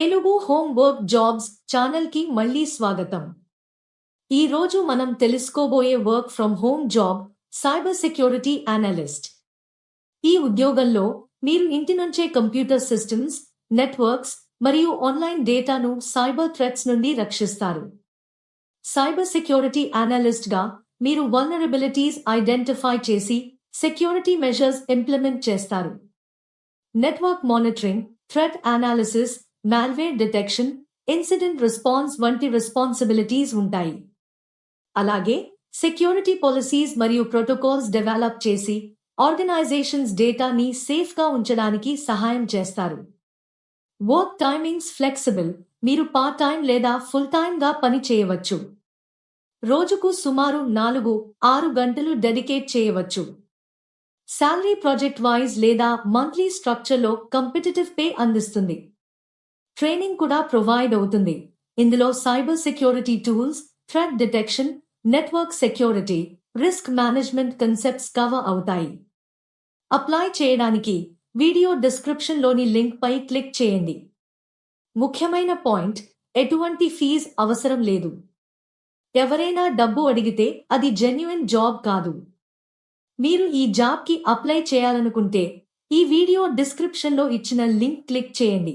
Telugu home work jobs ఛానల్కి మళ్ళీ స్వాగతం. ఈ రోజు మనం తెలుసుకోబోయే work from home job cyber security analyst. ఈ ఉద్యోగంలో మీరు ఇంటి నుంచే కంప్యూటర్ సిస్టమ్స్ నెట్వర్క్స్ మరియు ఆన్లైన్ డేటాను సైబర్ థ్రెట్స్ నుండి రక్షిస్తారు. సైబర్ సెక్యూరిటీ అనలిస్ట్గా మీరు వల్నరబిలిటీస్ ఐడెంటిఫై చేసి సెక్యూరిటీ మెజర్స్ ఇంప్లిమెంట్ చేస్తారు. Network monitoring threat analysis malware detection incident response వంటి రెస్పాన్సిబిలిటీస్ ఉంటాయి. అలాగే సెక్యూరిటీ పాలసీస్ మరియు ప్రోటోకాల్స్ డెవలప్ చేసి ఆర్గనైజేషన్స్ డేటాని సేఫ్గా ఉంచడానికి సహాయం చేస్తారు. వర్క్ టైమింగ్స్ ఫ్లెక్సిబుల్ మీరు పార్ట్ టైం లేదా ఫుల్ టైంగా పని చేయవచ్చు. రోజుకు సుమారు నాలుగు ఆరు గంటలు డెడికేట్ చేయవచ్చు. శాలరీ ప్రాజెక్ట్ వైజ్ లేదా మంత్లీ స్ట్రక్చర్లో కంపిటేటివ్ పే అందిస్తుంది. ట్రైనింగ్ కూడా ప్రొవైడ్ అవుతుంది. ఇందులో cyber security tools threat detection network security risk management concepts cover అవుతాయి. అప్లై చేయడానికి వీడియో డిస్క్రిప్షన్లోని లింక్ పై క్లిక్ చేయండి. ముఖ్యమైన పాయింట్ ఎటువంటి ఫీజ్ అవసరం లేదు. ఎవరైనా డబ్బు అడిగితే అది జెన్యున్ జాబ్ కాదు. మీరు ఈ జాబ్కి అప్లై చేయాలనుకుంటే ఈ వీడియో డిస్క్రిప్షన్లో ఇచ్చిన లింక్ క్లిక్ చేయండి.